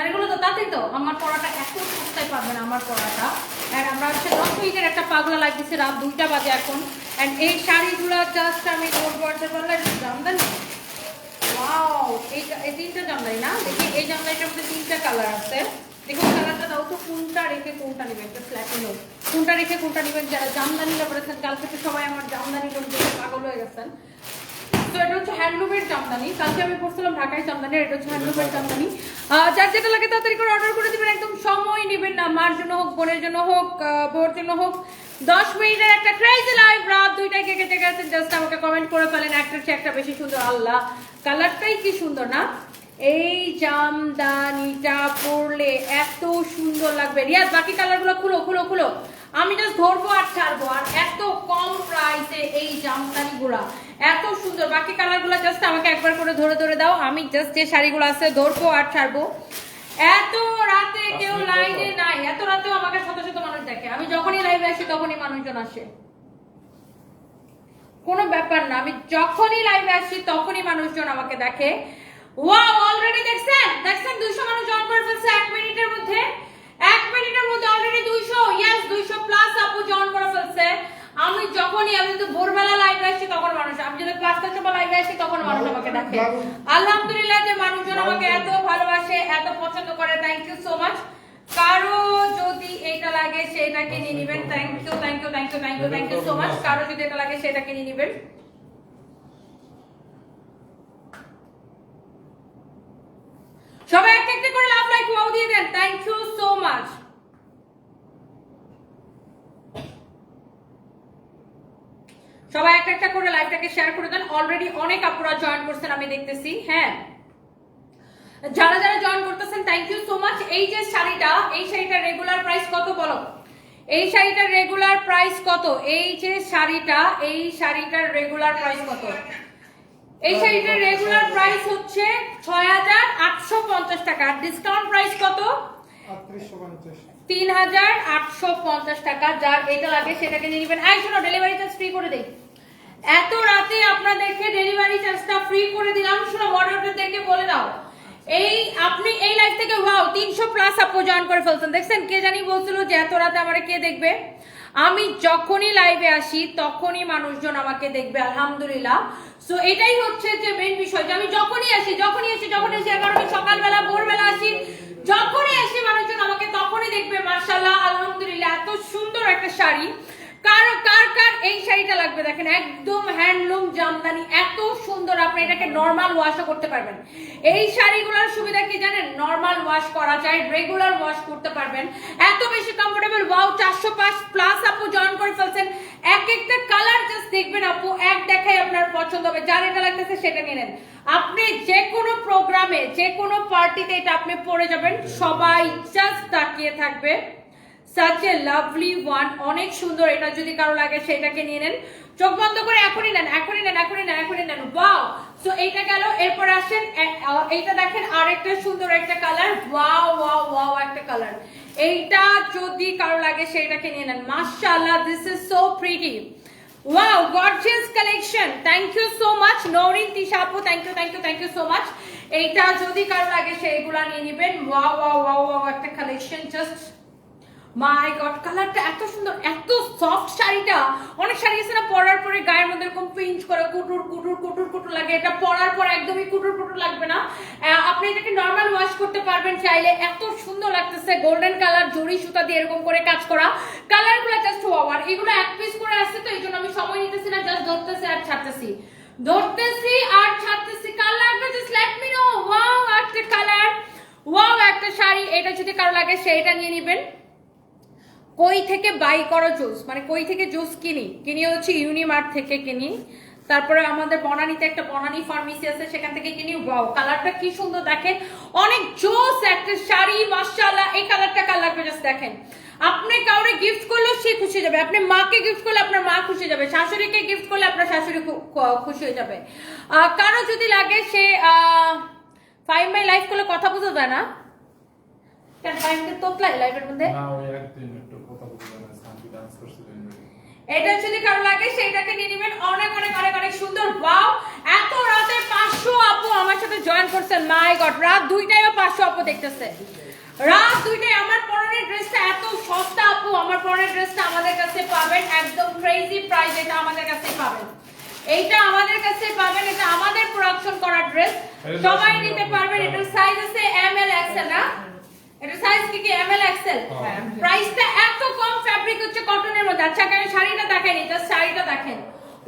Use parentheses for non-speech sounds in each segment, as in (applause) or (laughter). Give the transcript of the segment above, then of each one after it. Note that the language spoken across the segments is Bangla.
শাড়িগুলো তো তো। আমার পড়াটা এত সস্তায় আমার পড়াটা। অ্যান্ড আমরা হচ্ছে দশ মিনিটের একটা পাগলা লাগতেছে রাত দুইটা বাজে এখন। অ্যান্ড এই শাড়িগুলো জাস্ট আমি এইটা এই তিনটা জামদানি না? দেখি, এই জামদানিটার মধ্যে তিনটা কালার আছে। দেখুন কালারটা দাও তো, কোনটা রেখে কোনটা নেবেন? একটা ফ্ল্যাটে হোক কোনটা রেখে কোনটা নেবেন? যারা জামদানি করেছেন কালকে সবাই আমার জামদানি করে পাগল হয়ে গেছেন। হ্যান্ডলুমের জামদানি কালকে আমি পড়ছিলাম ঢাকায় জামদানি এটা হচ্ছে হ্যান্ডলুমের জামদানি যার যেটা লাগে তাড়াতাড়ি অর্ডার করে দিবেন। একদম সময় নেবেন না। মার জন্য হোক, বোনের জন্য হোক বউর জন্য হোক। দশ মিনিটের একটা ক্রেজি লাইভ রাত দুইটায় কেটে গেছেন জাস্ট আমাকে কমেন্ট করে ফেলেন। একটা চেয়ে একটা বেশি সুন্দর। আল্লাহ কালারটাই কি সুন্দর না? এই জামদানিটা পরলে এত সুন্দর লাগবে। রিয়াজ বাকি কালারগুলো খুলো খুলো খুলো। আমি জাস্ট ধরবো আর ছাড়বো আর এত কম প্রাইসে এই জামদানিগুলা এত সুন্দর। বাকি কালারগুলো জাস্ট আমাকে একবার করে ধরে ধরে দাও আমি জাস্ট যে শাড়িগুলো আছে ধরবো আর ছাড়বো। এত রাতে কেউ লাইনে নাই এত রাতেও আমাকে শত শত মানুষ দেখে। আমি যখনই লাইভে আসি তখনই মানুষজন আসে। কোনো ব্যাপার না আমি যখনই লাইভে আসি তখনই মানুষজন আমাকে দেখে। ওয়াও অলরেডি দেখছেন? দেখছেন? 200 মানুষ জয়েন করে ফেলছে এক মিনিটের মধ্যে এক মিনিটের মধ্যে অলরেডি 200 ইয়েস 200 প্লাস আপু জয়েন করে ফেলছে আমি যখনই আমি তো ভোরবেলা লাইভে আসি তখন মানুষ আমি যদি ক্লাসটা সময় লাইভে আসি তখন আলহামদুলিল্লাহ যে মানুষজন আমাকে এত ভালোবাসে এত পছন্দ করে থ্যাংক ইউ সো মাচ কারও যদি এটা লাগে সেটাকে নিয়ে নেবেন। Thank you thank you thank you thank you thank you so much কারও যদি এটা লাগে সেটাকে নিয়ে নেবেন। সবাই একটা একটা করে লাভ লাইক ওয়াও দিয়ে দেন। থ্যাংক ইউ সো মাচ সবাই একটা একটা করে লাইভটাকে শেয়ার করে দেন। অলরেডি অনেক আপুরা জয়েন করছেন, আমি দেখতেছি। হ্যাঁ। যারা যারা জয়েন করতেছেন থ্যাংক ইউ সো মাচ এই যে শাড়িটা, এই শাড়িটার রেগুলার প্রাইস কত বলো? এই শাড়িটার রেগুলার প্রাইস কত? এই যে শাড়িটা, এই শাড়িটার রেগুলার প্রাইস কত? এই শাড়িটার রেগুলার প্রাইস হচ্ছে ছয় হাজার আটশো পঞ্চাশ টাকা। ডিসকাউন্ট প্রাইস কত? এত রাতে কে দেখবে? আমি যখনই লাইভে আসি, তখনই মানুষজন আমাকে দেখবে, আলহামদুলিল্লাহ। সো এটাই হচ্ছে যে মেন বিষয় যে আমি যখনই আসি যখনই আসি যখনই আসি কারণ আমি সকালবেলা, ভোরবেলা আসি যখনই আসি মানুষজন আমাকে তখনই দেখবে মার্শাল্লাহ আলহামদুলিল্লাহ এত সুন্দর একটা শাড়ি। কার কার কার? এই শাড়িটা লাগবে, দেখেন, একদম হ্যান্ডলুম জামদানি, এত সুন্দর, আপনি এটাকে নর্মাল ওয়াশও করতে পারবেন। এই শাড়িগুলোর সুবিধা কি জানেন? নর্মাল ওয়াশ করা যায় রেগুলার ওয়াশ করতে পারবেন। এত বেশি কমফোর্টেবল ওয়াও চারশো পাঁচ প্লাস আপু জয়েন করে ফেলছেন। এক একটা কালার জাস্ট দেখবেন আপু, এক দেখাই আপনার পছন্দ হবে। যার এটা লাগতেছে সেটা নিয়ে নেন। আপনি যে কোনো প্রোগ্রামে যে কোনো পার্টিতে এটা আপনি পরে যাবেন, সবাই জাস্ট তাকিয়ে থাকবে। সাচ এ লাভলি ওয়ান অনেক সুন্দর। এটা যদি কারও লাগে, সেটাকে নিয়ে নেন। চোখ বন্ধ করে এখনই নেন এখনই নেন এখনই নেন এখনই নেন। ওয়াও সো এইটা গেল। এরপর আসেন এইটা দেখেন আরেকটা সুন্দর একটা কালার ওয়াও ওয়াও ওয়াও একটা কালার এইটা যদি কারও লাগে, সেটাকে নিয়ে নেন। মাশাআল্লাহ this is so pretty wow gorgeous collection thank you so much Nourin, Tisha আপু thank you thank you thank you so much এইটা যদি কারও লাগে সেইগুলা নিয়ে নেবেন। ওয়াও ওয়াও ওয়াও ওয়াও একটা কালেকশন জাস্ট মাই গড কালারটা এত সুন্দর, এত সফট শাড়িটা। অনেক শাড়ি আছে না, পরার পরে গায়ের মধ্যে এরকম পিঞ্চ করে, কুটুর কুটুর কুটুর কুটুর লাগে। এটা পরার পর একদমই কুটুর কুটুর লাগবে না। আপনি এটাকে নর্মাল ওয়াশ করতে পারবেন চাইলে। এত সুন্দর লাগতেছে গোল্ডেন কালার জড়ি সুতা দিয়ে এরকম করে কাজ করা। কালারগুলো জাস্ট ওয়াও আর এগুলো এক পিস করে আসছে তো এই জন্য আমি সময় নিতেছি না জাস্ট ধরতেছি আর ছাড়তেছি। ধরতেছি আর ছাড়তেছি, কার লাগবে? Just let me know wow একটা কালার ওয়াও একটা শাড়ি। এটা যদি কারও লাগে, সেইটা নিয়ে নেবেন। কই থেকে বাই করা জুস মানে কই থেকে জুস কিনি? কিনি হচ্ছে ইউনিমার্ট থেকে কিনি। তারপরে আমাদের বনানীতে একটা বনানী ফার্মেসি আছে, সেখান থেকে কিনি। ওয়াও কালারটা কি সুন্দর দেখেন। অনেক জোস একটা শাড়ি, মাশাআল্লাহ, এই কালারটা কার লাগবে জাস্ট দেখেন। আপনি কাউরে গিফট করলে সে খুশি যাবে। আপনি মাকে গিফট করলে আপনার মা খুশি যাবে। শাশুড়িকে গিফট করলে আপনার শাশুড়ি খুশি হয়ে যাবে। কারও যদি লাগে সে ফাইভ মাই লাইফ করলে কথা বোঝা যায় না? কেন ফাইভ তোতলাই লাইফের মধ্যে না ওই একদিন একটু কথা বলতে না শান্তি ডান্স করছিলেন এটা যদি কারও লাগে সেইটাকে নিয়ে নেবেন। অনেক অনেক অনেক অনেক সুন্দর। ওয়াও এত রাতে পাঁচশো আপু আমার সাথে জয়েন করছেন। মাই গড রাত দুইটায়ও পাঁচশো আপু দেখতেছে। রাত দুইটায় আমার পরনের ড্রেসটা এত সস্তা আপু। আমার পরনের ড্রেসটা আমাদের কাছে পাবেন। একদম ক্রেজি প্রাইস এটা আমাদের কাছে পাবেন। এইটা আমাদের কাছে পাবেন। এটা আমাদের প্রোডাকশন করা ড্রেস সবাই নিতে পারবেন। এটার সাইজ আছে এম এল এক্সেল না? এটা সাইজ কি কি এম এল এক্সেল প্রাইসটা এত কম ফ্যাব্রিক হচ্ছে কটনের মধ্যে আচ্ছা কেন শাড়িটা দেখেন এটা শাড়িটা দেখেন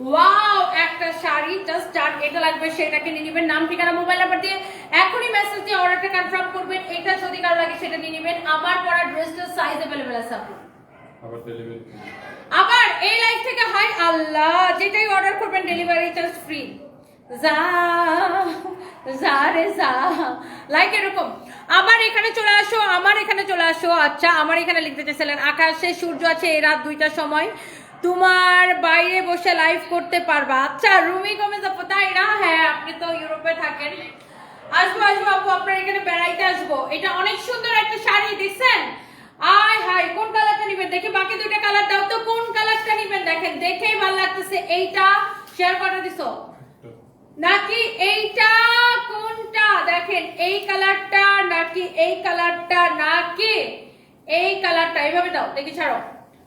ওয়াও একটা শাড়ি জাস্ট যার এটা লাগবে সেটাকে নিয়ে নেবেন নাম ঠিকানা মোবাইল নাম্বার দিয়ে এখনই মেসেজ দিয়ে অর্ডারটা কনফার্ম করবেন এটা যদি কারো লাগে সেটা নিয়ে নেবেন আমার পরা ড্রেসটার সাইজ अवेलेबल আছে আপু আবার ডেলিভারি আবার এই লাইফ থেকে হাই আল্লাহ যেটাই অর্ডার করবেন ডেলিভারি চার্জ ফ্রি যা যা রে যা। লাইক এরকম। আবার এখানে চলে আসো, আমার এখানে চলে আসো। আচ্ছা আমার এখানে লিখতে চাইছিলেন, আকাশে সূর্য আছে এই রাত দুইটার সময়। তোমার বাইরে বসে লাইভ করতে পারবা। আচ্ছা রুমি গোমেজ আপু, তাই না? হ্যাঁ আপনি তো ইউরোপে থাকেন। আসব আসব আপু, আপনার এখানে বেড়াইতে আসব। এটা অনেক সুন্দর একটা শাড়ি, দেখছেন? আয় হাই কোন কালারটা নিবেন? দেখে, বাকি দুইটা কালার দাও তো, কোন কালারটা নিবেন? দেখেন, দেখেই ভালো লাগতেছে। এইটা শেয়ার করে দিছো। নাকি এইটা কোনটা? দেখেন, এই কালারটা নাকি এই কালারটা, নাকি এই কালারটা, এইভাবে দাও, দেখি ছাড়ো।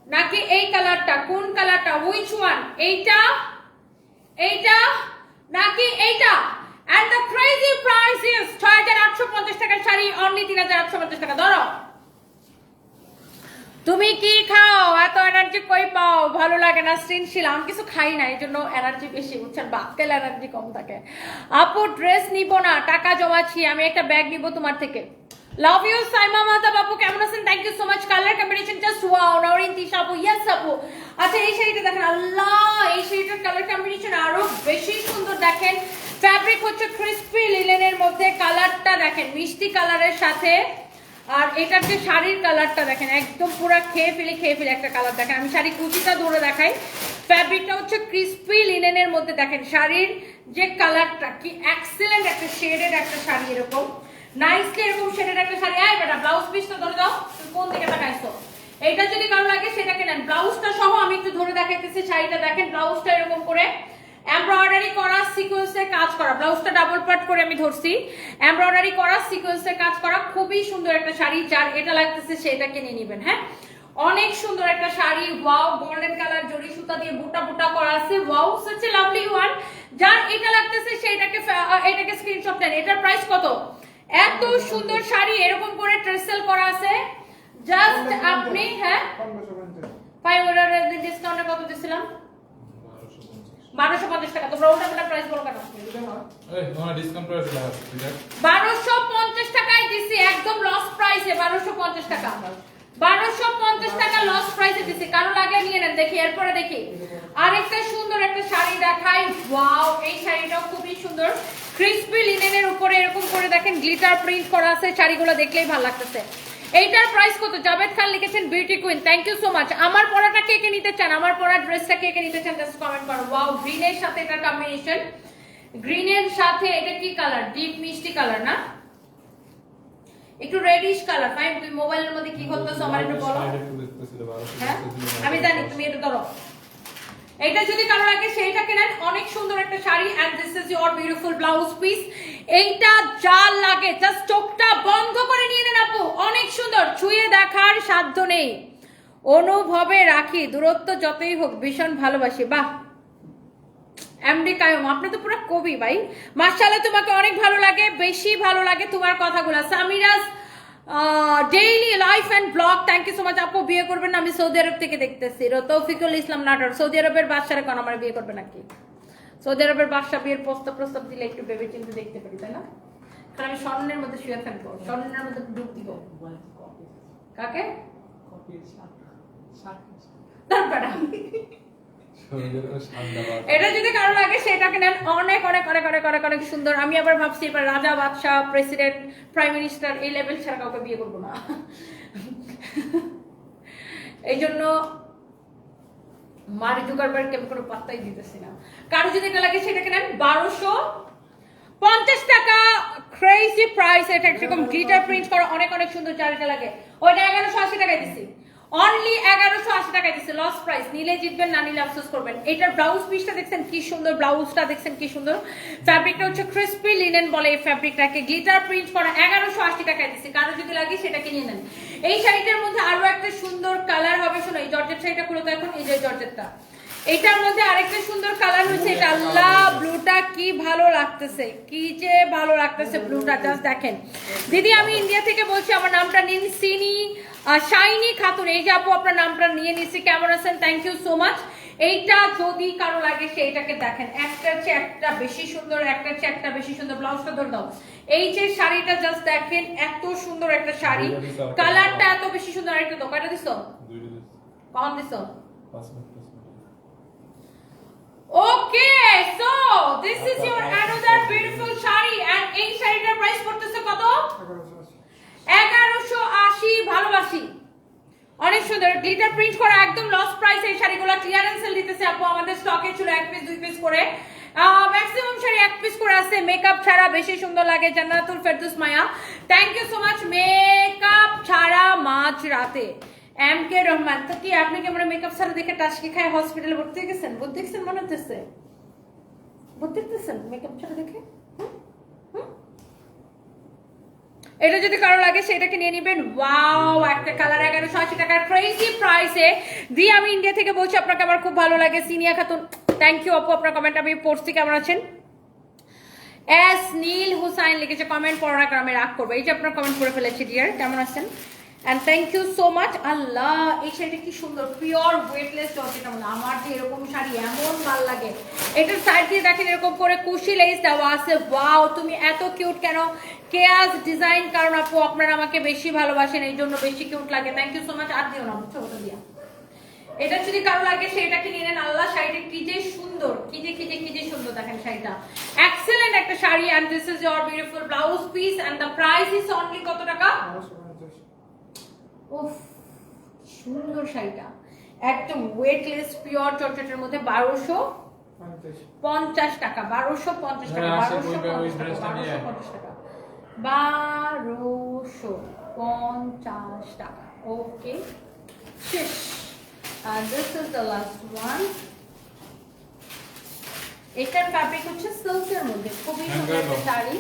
নাকি এই কালারটা, কোন কালারটা হুইচ ওয়ান এইটা এইটা, নাকি এইটা? And the crazy price is 6850 টাকার শাড়ি অনলি 3850 টাকা। ধরো। তুমি কি খাও? এত এনার্জি কই পাও? ভালো লাগে না সৃনশীল আমি কিছু খাই না, এই জন্য এনার্জি বেশি, বুঝছেন? বাক্কেল এনার্জি কম থাকে। আপু ড্রেস নিব না, টাকা জমাচ্ছি, আমি একটা ব্যাগ নিব তোমার থেকে। লাভ ইউ সাইমা মাতা বাপু, কেমন আছেন? Thank you so much colour combination just wow Nourin Tisha আপু ইয়েস আপু আচ্ছা এই শাড়িটা দেখেন, আল্লাহ, এই শাড়িটার কালার কম্বিনেশন আরও বেশি সুন্দর দেখেন। ফ্যাব্রিক হচ্ছে ক্রিস্পি লিলেনের মধ্যে কালারটা দেখেন, মিষ্টি কালারের সাথে আর এটার যে শাড়ির কালারটা দেখেন, একদম পুরো খেয়ে ফেলে খেয়ে ফেলে একটা কালার দেখেন। আমি শাড়ি কুচিটা ধরে দেখাই। ফ্যাব্রিকটা হচ্ছে ক্রিস্পি লিনেনের মধ্যে দেখেন, শাড়ির যে কালারটা, কি এক্সেলেন্ট একটা শেডেড একটা শাড়ি এরকম। নাইসলি এরকম শেডেড একটা শাড়ি। আয় বেটা ব্লাউজ পিসটা ধরে দাও। তুমি কোন দিকে তাকাইছো? এটা যদি কারও লাগে, সেটাকে নেন। ব্লাউজটা সহ আমি একটু ধরে দেখাইতেছি, শাড়িটা দেখেন ব্লাউজটা এরকম করে। এমব্রয়ডারি করা সিকোয়েন্সের কাজ করা ব্লাউজটা ডাবল পার্ট করে আমি ধরছি। এমব্রয়ডারি করা সিকোয়েন্সের কাজ করা খুবই সুন্দর একটা শাড়ি যার এটা লাগতেছে সেটা কিনে নেবেন হ্যাঁ? অনেক সুন্দর একটা শাড়ি ওয়াও গোল্ডেন কালার জরি সুতা দিয়ে বুটা বুটা করা আছে wow such a lovely one যার এটা লাগতেছে সেটাকে এটাকে স্ক্রিনশট নেন এটার প্রাইস কত? এত সুন্দর শাড়ি এরকম করে ট্রেসেল করা আছে। জাস্ট আপনি হ্যাঁ? ফাইভ ডিসকাউন্টে কত দিছিলাম? বারোশো পঞ্চাশ টাকা। তোমরা ওটা প্রাইস বলো কেন? এই তোমার ডিসকাউন্ট করে দিলা ঠিক আছে বারোশো পঞ্চাশ টাকায় দিছি একদম লস প্রাইসে বারোশো পঞ্চাশ টাকা। বারোশো পঞ্চাশ টাকা লস প্রাইসে দিছি। কারও লাগে নিয়ে নেন দেখি এরপরে দেখি। আরেকটা সুন্দর একটা শাড়ি দেখাই। ওয়াও এই শাড়িটাও খুবই সুন্দর। ক্রিসপি লিনেনের উপরে এরকম করে দেখেন গ্লিটার প্রিন্ট করা আছে। শাড়িগুলো দেখলেই ভালো লাগতেছে। এইটার প্রাইস কত? জাবেদ খান লিখেছেন beauty queen thank you so much আমার পড়াটা কে কে নিতে চান? আমার পরা ড্রেসটা কে কে নিতে চান? জাস্ট কমেন্ট করো। ওয়াও গ্রিনের সাথে এটা কম্বিনেশন গ্রিনের সাথে এটা কি কালার ডিপ মিষ্টি কালার না? একটু রেডিশ কালার ফাইন তুমি মোবাইলের মধ্যে কি করতেছো? আমার একটু বলো। হ্যাঁ? আমি জানি তুমি এটা ধরো। এটা যদি কারও লাগে সেইটা কেনেন, অনেক সুন্দর একটা sari and this is your beautiful blouse piece এইটা যা লাগে জাস্ট চোখটা বন্ধ করে নিয়ে নেন আপু, অনেক সুন্দর, ছুঁয়ে দেখার সাধ্য নেই। অনুভবে রাখি, দূরত্ব যতই হোক, ভীষণ ভালোবাসি, বাহ। এমডি কায়ম, আপনি তো পুরো কবি ভাই। মার্শাল্লাহ তোমাকে অনেক ভালো লাগে, বেশি ভালো লাগে তোমার কথাগুলো। Samira's daily life and blog thank you so much আপু বিয়ে করবেন না আমি সৌদি আরব থেকে দেখতেছি। তৌফিকুল ইসলাম নাটক সৌদি আরবের বাদশারে কোন আমার বিয়ে করবে নাকি? সৌদি আরবের বাদশা বিয়ের প্রস্তাব প্রস্তাব দিলে একটু ভেবে চিন্তে দেখতে পারি তাই না? কারণ আমি স্বর্ণের মধ্যে শুয়ে থাকব স্বর্ণের মধ্যে ডুব দিব। কাকে? তারপরে এটা যদি কারও লাগে সেটাকে নেন। অনেক অনেক অনেক অনেক অনেক অনেক সুন্দর। আমি আবার ভাবছি, এবার রাজা, বাদশাহ, প্রেসিডেন্ট, প্রাইম মিনিস্টার, এই লেভেল ছাড়া কাউকে বিয়ে করব না। এই জন্য মারি জুগারবার্গকে আমি কোনো পাত্তাই দিতেছি না। কারও যদি এটা লাগে, সেটাকে নেন। বারোশো পঞ্চাশ টাকা। ক্রেজি প্রাইস এটা এরকম গ্লিটার প্রিন্ট করা। অনেক অনেক সুন্দর চারিটা লাগে। ওইটা এগারোশো আশি টাকায় দিছি। অনলি এগারোশো আশি টাকায় দিচ্ছে লস প্রাইস নিলে জিতবেন, না নিলে আফসোস করবেন। এটার ব্লাউজ পিসটা দেখছেন? কি সুন্দর ব্লাউজটা দেখছেন? কি সুন্দর? ফ্যাব্রিকটা হচ্ছে ক্রিস্পি লিনেন বলে এই ফ্যাব্রিকটাকে গ্লিটার প্রিন্ট করা এগারোশো আশি টাকায় দিচ্ছে। কারও যদি লাগে সেটা নিয়ে নেন। এই শাড়িটার মধ্যে আরও একটা সুন্দর কালার হবে শোনো। এই জর্জেট শাড়িটা খুলে তো এখন। এই যে জর্জেটটা। এটার মধ্যে আরেকটা সুন্দর কালার হয়েছে এটা আল্লাহ ব্লুটা কি ভালো লাগতেছে কি যে ভালো লাগতেছে ব্লুটা জাস্ট দেখেন। দিদি আমি ইন্ডিয়া থেকে বলছি আমার নামটা নিন সিনি শাইনি খাতুন। এই যে আপু আপনার নামটা নিয়ে নিচ্ছি কেমন আছেন? থ্যাংক ইউ সো মাচ এইটা যদি কারও লাগে সেইটাকে দেখেন। একটা চেয়ে একটা বেশি সুন্দর একটা চেয়ে একটা বেশি সুন্দর ব্লাউজটা ধরে দাও এই যে শাড়িটা জাস্ট দেখেন এত সুন্দর একটা শাড়ি। কালারটা এত বেশি সুন্দর আরেকটা দাও কয়টা দিছো কম দিছো পাঁচ মিনিট পাঁচ minute Okay, so this is your another beautiful sari and এই শাড়িটার প্রাইস পড়তেছে কত? এগারোশো আশি এগারোশো আশি ভালোবাসি। অনেক সুন্দর। গ্লিটার প্রিন্ট করা একদম লস প্রাইস এই শাড়িগুলো। ক্লিয়ারেন্স সেল দিতেছে আপু আমাদের স্টকে ছিল এক পিস দুই পিস করে। ম্যাক্সিমাম শাড়ি এক পিস করে আছে। মেকআপ ছাড়া বেশি সুন্দর লাগে। Jannatul Ferdous Maya. Thank you so much makeup ছাড়া মাঝ রাতে। এম কে রহমান, তো কি আপনি কি আমরা মেকআপ ছাড়া দেখে টাসকি খায় হসপিটালে ভর্তি হয়ে গেছেন? ভর্তি গেছেন মনে হচ্ছে ভর্তি হতেছেন মেকআপ ছাড়া দেখে? এটা যদি কারও লাগে, সেটাকে নিয়ে নেবেন। ওয়াও একটা কালার এগারোশো আশি টাকার ক্রেজি প্রাইসে দিয়ে আমি ইন্ডিয়া থেকে বলছি, আপনাকে আমার খুব ভালো লাগে, সিনিয়া খাতুন। থ্যাংক ইউ আপু আপনার কমেন্ট আমি পড়ছি, কেমন আছেন? এস নীল হুসাইন লিখেছে কমেন্ট পড়া গ্রামে রাগ করব। এই যে আপনার কমেন্ট করে ফেলেছি ডিয়ার কেমন আছেন? And thank you so much আল্লাহ, এই শাড়িটা কি সুন্দর। পিওর ওয়েটলেস জর্জেট আমার আমার যে এরকম শাড়ি এমন ভালো লাগে। এটার সাইড দিয়ে দেখেন এরকম করে কুশি লেস দেওয়া আছে। ওয়াও তুমি এত কিউট কেন? কেয়াস ডিজাইন কারণ আপু, আপনারা আমাকে বেশি ভালোবাসেন, এই জন্য বেশি কিউট লাগে। থ্যাংক ইউ সো মাচ আর দিও না বুঝছ দিয়া। এটা যদি কারও লাগে সেটাকে নিয়ে নেন। আল্লাহ শাড়িটা কি যে সুন্দর। কি যে কি যে কি যে সুন্দর দেখেন শাড়িটা। এক্সেলেন্ট একটা sari. And this is your beautiful blouse piece and the price is only কত টাকা? উফ সুন্দর শাড়িটা। একদম ওয়েটলেস পিওর চটচটের মধ্যে বারোশো পঞ্চাশ। টাকা বারোশো পঞ্চাশ টাকা হ্যাঁ, বারোশো পঞ্চাশ টাকা বারোশো পঞ্চাশ টাকা। বারোশো পঞ্চাশ টাকা। ওকে শেষ। আর this is the last one এটার ফ্যাব্রিক হচ্ছে সিল্কের মধ্যে। খুবই সুন্দর sari.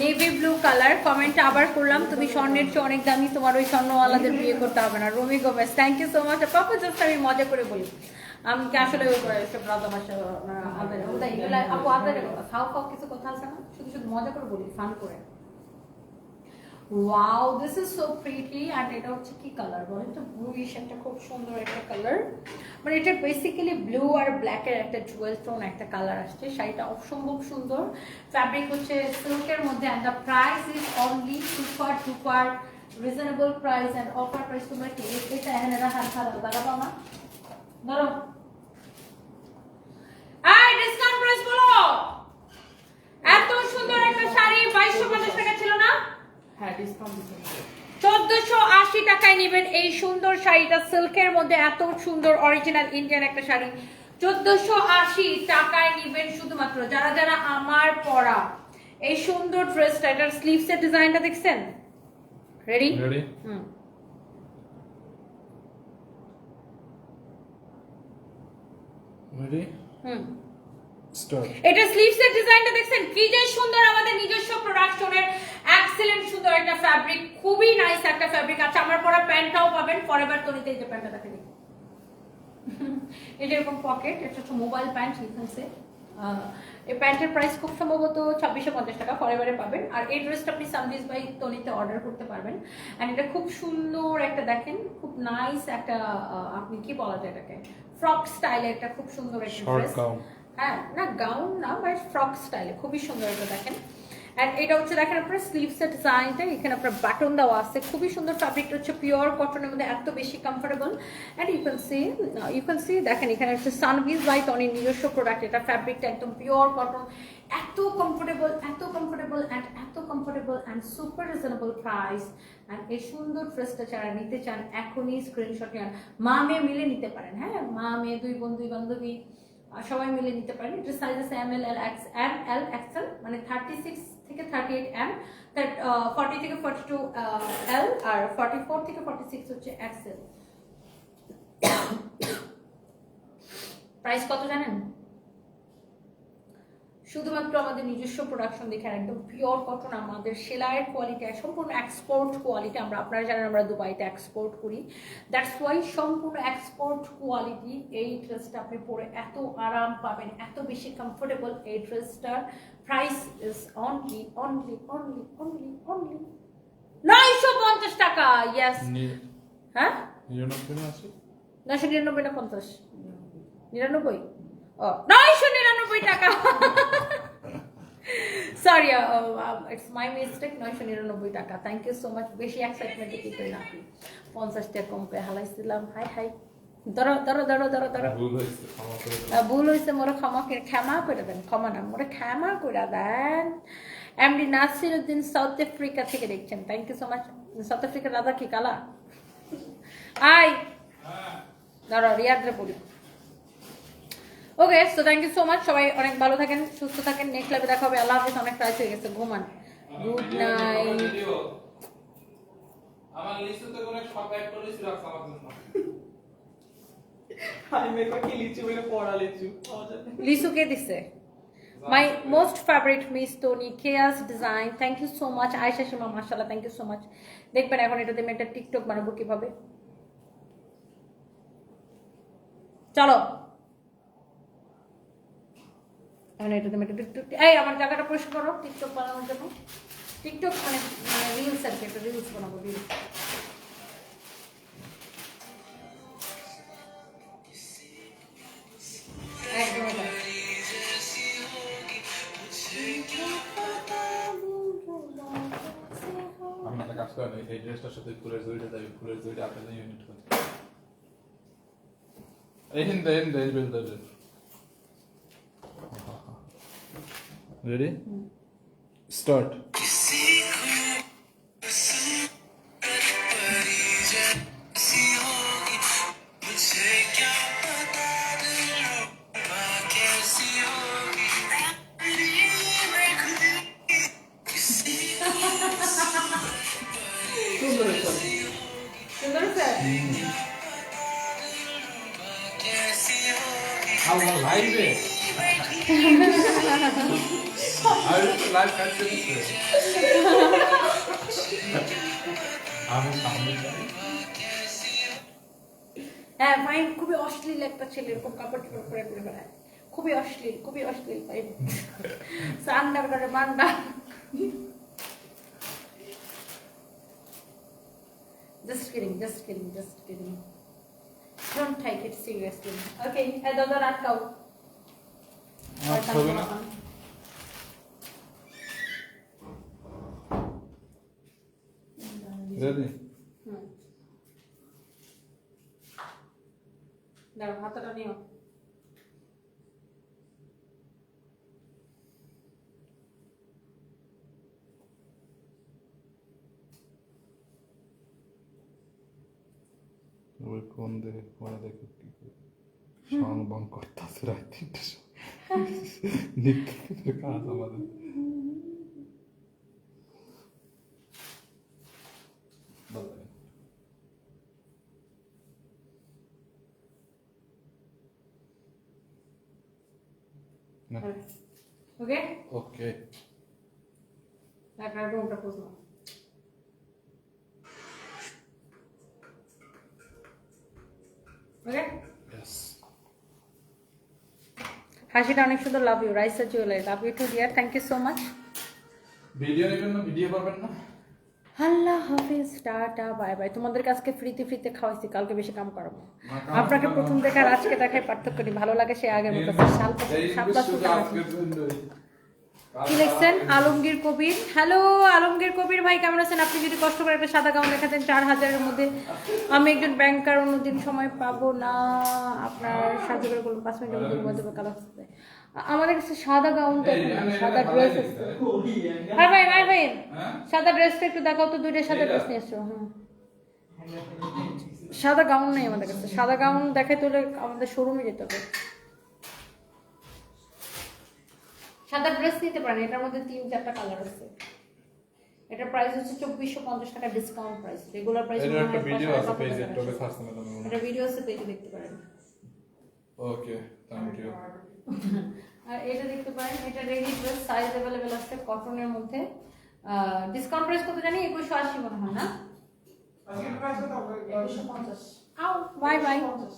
Navy blue colour comment আবার করলাম। তুমি স্বর্ণের চেয়ে অনেক দামি, তোমার ওই স্বর্ণওয়ালাদের বিয়ে করতে হবে না। Romi Gomes thank you so much papa just আমি মজা করে বলি। আমি কি আসলে আপু খাও খাও কিছু কথা আছে না? শুধু শুধু মজা করে বলি ফান করে। Wow this is so pretty and এটা হচ্ছে কি কালার বলেন তো ব্লুইশ একটা খুব সুন্দর একটা কালার মানে এটা বেসিক্যালি ব্লু আর ব্ল্যাকের একটা জুয়েল টোন একটা কালার আসছে। শাড়িটা অসম্ভব সুন্দর। ফ্যাব্রিক হচ্ছে সিল্কের মধ্যে and the price is only super duper reasonable price and offer price তোমরা কি এটা এখানে হাত খারাপ দাঁড়াবো না ধরো। এই ডিসকাউন্ট প্রাইস বলো। এত সুন্দর একটা শাড়ি বাইশশো পঞ্চাশ টাকা ছিল না? হ্যাঁ ডিসকাউন্ট চোদ্দশো আশি টাকায় নেবেন এই সুন্দর শাড়িটা। সিল্কের মধ্যে এত সুন্দর অরিজিনাল ইন্ডিয়ান একটা শাড়ি। চোদ্দশো আশি টাকায় নেবেন শুধুমাত্র যারা যারা আমার পরা। এই সুন্দর ড্রেসটা এটার স্লিভস এর ডিজাইনটা দেখছেন? Ready ready hmm. Ready hmm. এটা স্লিভস এর ডিজাইনটা দেখছেন? কি যে সুন্দর আমাদের নিজস্ব প্রোডাকশনের এক্সেলেন্ট সুন্দর একটা ফ্যাব্রিক খুবই নাইস একটা ফ্যাব্রিক আছে। আমার পরা প্যান্টটাও পাবেন ফরএভার তনিতে (laughs) এই যে প্যান্টটা দেখেন এটা এরকম পকেট এটা হচ্ছে মোবাইল প্যান্ট লিখেছে এই প্যান্টের প্রাইস খুব সম্ভবত ছাব্বিশশো পঞ্চাশ টাকা ফরএভারে পাবেন। আর এই ড্রেসটা আপনি সানভিজ বাই তনিতে অর্ডার করতে পারবেন। অ্যান্ড এটা খুব সুন্দর একটা দেখেন খুব নাইস একটা আপনি কি বলা যায় এটাকে? ফ্রক স্টাইলে একটা খুব সুন্দর একটা ড্রেস হ্যাঁ না গাউন না বাট ফ্রক স্টাইলে খুবই সুন্দর এটা দেখেন। এন্ড এটা হচ্ছে, দেখেন, আপনার স্লিভস এর ডিজাইনটা এখানে আপনার বাটন দেওয়া আছে। খুবই সুন্দর ফ্যাব্রিকটা হচ্ছে পিওর কটনের মধ্যে এত বেশি comfortable and you can see you can see দেখেন, এখানে হচ্ছে সানভিজ বাই টনির নিজস্ব প্রোডাক্ট এটা ফ্যাব্রিকটা একদম পিওর কটন এত কমফোর্টেবল এত কমফোর্টেবল অ্যান্ড এত comfortable and super reasonable price and এই সুন্দর ড্রেসটা যারা নিতে চান, এখনই স্ক্রিনশট নেন। মা মেয়ে মিলে নিতে পারেন। হ্যাঁ মা মেয়ে দুই বন্ধু বান্ধবী। সবাই মিলে নিতে পারেন। এটা সাইজ আছে M L L X M L X L মানে থার্টি সিক্স থেকে থার্টি এইট এম ফর্টি থেকে ফর্টি টু এল আর ফর্টি ফোর থেকে ফর্টি সিক্স হচ্ছে এক্সেল প্রাইস (coughs) কত জানেন? শুধুমাত্র আমাদের নিজস্ব প্রোডাকশন দেখেন একদম পিওর কটন আমাদের সেলাইয়ের কোয়ালিটি সম্পূর্ণ এক্সপোর্ট কোয়ালিটি আমরা আপনারা জানেন আমরা দুবাইতে এক্সপোর্ট করি। দ্যাটস ওয়াই সম্পূর্ণ এক্সপোর্ট কোয়ালিটি এই ড্রেসটা আপনি পরে এত আরাম পাবেন এত বেশি কমফোর্টেবল এই ড্রেসটার price is only only only only only নয়শো পঞ্চাশ টাকা ইয়াস হ্যাঁ? নিরানব্বই না পঞ্চাশ। নিরানব্বই? ও নয়শো নিরানব্বই টাকা? সরি ইটস মাই মিস্টেক নয়শো নিরানব্বই টাকা। থ্যাংক ইউ সো মাচ বেশি এক্সাইটমেন্টে কি করি না। পঞ্চাশ টাকা কম করে হালাইছিলাম। High high. ধরো ধরো ধরো ধরো ধরো। ভুল হয়েছে মোরে ক্ষমা ক্ষমা করে দেন ক্ষমা না মোরে ক্ষমা করে দেন। MD Nasir Uddin South Africa থেকে দেখছেন। Thank you so much south আফ্রিকার দাদা কি কালা? (laughs) আই দাঁড়া রিয়াদরে বলি। Okay so thank you so much সবাই অনেক ভালো থাকেন সুস্থ থাকেন। নেক্সট লাইভে দেখা হবে। আল্লাহ হাফিজ অনেক রাত হয়ে গেছে। ঘুমান। গুড নাইট আমার লিস্টে করে সব এক করে লিস্ট রাখছ আমার জন্য আমি মেয়ে কি লিচু বলে পড়া লিচু। লিসু কে দিছে? মাই মোস্ট ফেভারিট মিস তোনি কেয়াস design thank you so much Ayesha Seema মার্শাল্লাহ থ্যাংক ইউ সো মাচ দেখবেন এখন এটাতে আমি একটা টিকটক বানাবো কীভাবে। চলো। এখন এটাতে আমি একটা টিকটক এই, আমার জায়গাটা পরিষ্কার করো, টিকটক বানানোর জন্য। টিকটক মানে রিলস আর কি, একটা রিলস বানাবো রিলস এটা। কাজ করেন এই ড্রেসটার সাথে ফুলের জড়িটা দেবে ফুলের জড়িটা আপনাদের ইউনিট করে। এই হিন্দে হিন্দে, এই ড্রেস দেবে রেডি স্টার্ট সুন্দর হয়েছে সুন্দর স্যার আমার লাইভে আর লাইভ কাটতে দিচ্ছে আমি সামনে যাই হ্যাঁ মাইন্ড খুবই অশ্লীল একটা ছেলে। এরকম কাপড় চোপড় করে করে বেড়ায়। খুবই অশ্লীল খুবই অশ্লীল মাইন্ড সান্ডার করে মান্ডা Just kidding, just kidding, just kidding. Don't take it seriously. Okay, এই দাদা রাত খাও আমার না? রেডি? দাঁড়াও হাতটা নিও। ওই কোন দেখে পরে দেখে কি করে? সং বং করতেছে রাত তিনটে নিত্যদিনের কাজ আমাদের বলো। না, ওকে হাসিটা অনেক সুন্দর love you Raisa jewellery love you too dear thank you so much video জন্য ভিডিও পাবেন না? আল্লাহ হাফিজ টাটা বাই বাই তোমাদের আজকে ফ্রিতে ফ্রিতে খাওয়াইছি কালকে বেশি কাম করাবো আপনাকে প্রথম দেখার আজকে দেখায় পার্থক্য নেই ভালো লাগে সে আগে মতো। সাল সাত কি লিখছেন? আলমগীর কবির। হ্যালো আলমগীর কবির ভাই, কেমন আছেন? আপনি যদি কষ্ট করে একটা সাদা দেখাতেন চার হাজারের মধ্যে আমি একজন ব্যাংকার অন্যদিন সময় পাবো না। আপনার সাহায্য করে পাঁচ মধ্যে মধ্যে কালো আমাদের কাছে সাদা গাউন সাদা ড্রেস। আছে। আর ভাই ভাই ভাই? সাদা ড্রেসটা একটু দেখাও তো, দুইটা সাদা ড্রেস নিয়ে এসছো হ্যাঁ। সাদা গাউন নেই আমাদের কাছে। সাদা গাউন দেখাই তুলে আমাদের শোরুমে যেতে হবে। সাদা ড্রেস নিতে পারেন এটার মধ্যে তিন চারটা কালার আছে। এটার প্রাইস হচ্ছে চব্বিশশো পঞ্চাশ টাকা ডিসকাউন্ট প্রাইস রেগুলার প্রাইস একটা ভিডিও আছে পেজে তোকে সার্চ করে এটা ভিডিও আছে পেজে দেখতে পারেন। ওকে থ্যাংক ইউ আর এটা দেখতে পারেন এটা রেডি ড্রেস সাইজ অ্যাভেলেবেল আছে কটনের মধ্যে। ডিসকাউন্ট প্রাইস কত জানি? একুশশো আশি মনে হয় না? আজকের প্রাইস কত একুশশো পঞ্চাশ। আও বাই বাই আজকে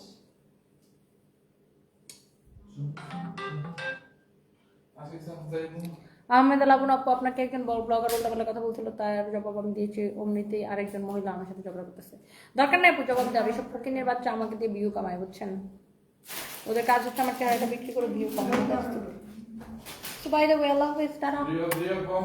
আহমেদ লাবুন আপু আপনাকে একজন ব্লগার বলে কথা বলছিল আমি জবাব আমি দিয়েছি অমনিতেই আরেকজন মহিলা আমার সাথে ঝগড়া করতেছে দরকার নেই আপু জবাব দেওয়া এসব ফকিনের বাচ্চা আমাকে দিয়ে ভিউ কামায় বুঝছেন ওদের কাজ হচ্ছে আমার চেহারাটা বিক্রি করে ভিউ কামায় তো বাই দ্য ওয়ে আল্লাহ হাফেজ কম